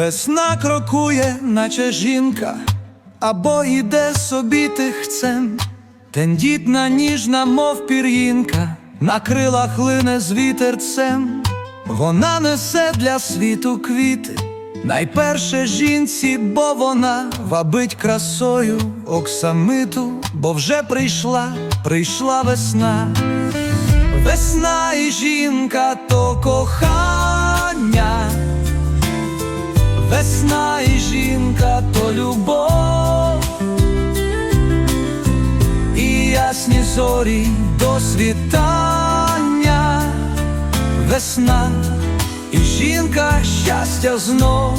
Весна крокує, наче жінка, або йде собі тихцем, тендітна ніжна, мов пір'їнка, на крилах лине з вітерцем, вона несе для світу квіти, найперше жінці, бо вона вабить красою оксамиту, бо вже прийшла, прийшла весна. Весна і жінка то кохання. Весна і жінка то любов, і ясні зорі до світання, весна і жінка щастя знов,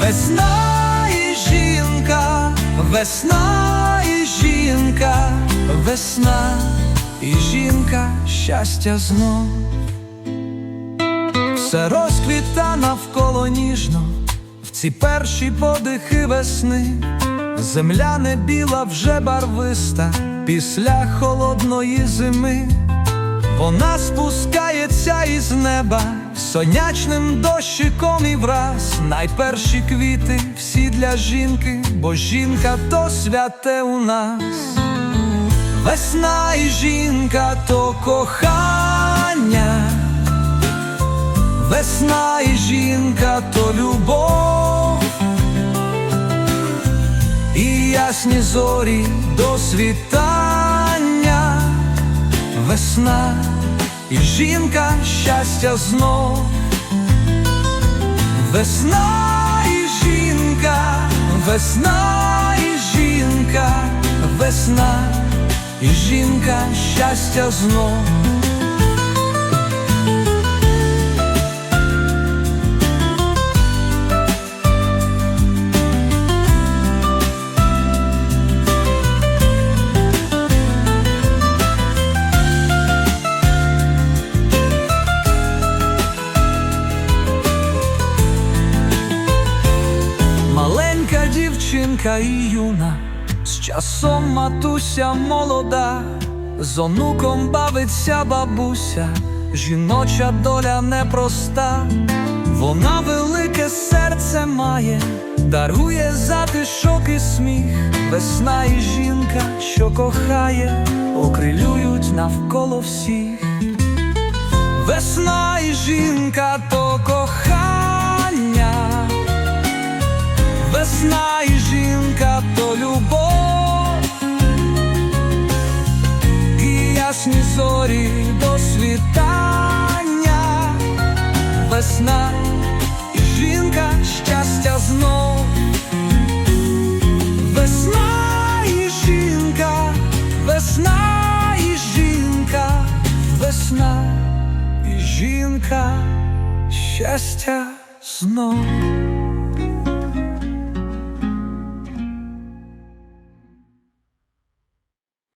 весна і жінка, весна і жінка, весна і жінка щастя знов. Все розквіта навколо ніжно, в ці перші подихи весни, земля не біла вже барвиста, після холодної зими, вона спускається із неба сонячним дощиком і враз найперші квіти всі для жінки, бо жінка то святе у нас. Весна і жінка то кохання. Весна і жінка то любов, і ясні зорі до світання, весна і жінка щастя знов, весна і жінка, весна і жінка, весна і жінка щастя знов. Дівчинка і юна, з часом матуся молода, з онуком бавиться бабуся, жіноча доля непроста, вона велике серце має, дарує затишок і сміх, весна і жінка, що кохає, окрилюють навколо всіх. Весна і жінка то кохання. Весна зорі до світання, весна і жінка щастя знов, весна і жінка, весна і жінка, весна і жінка щастя знов.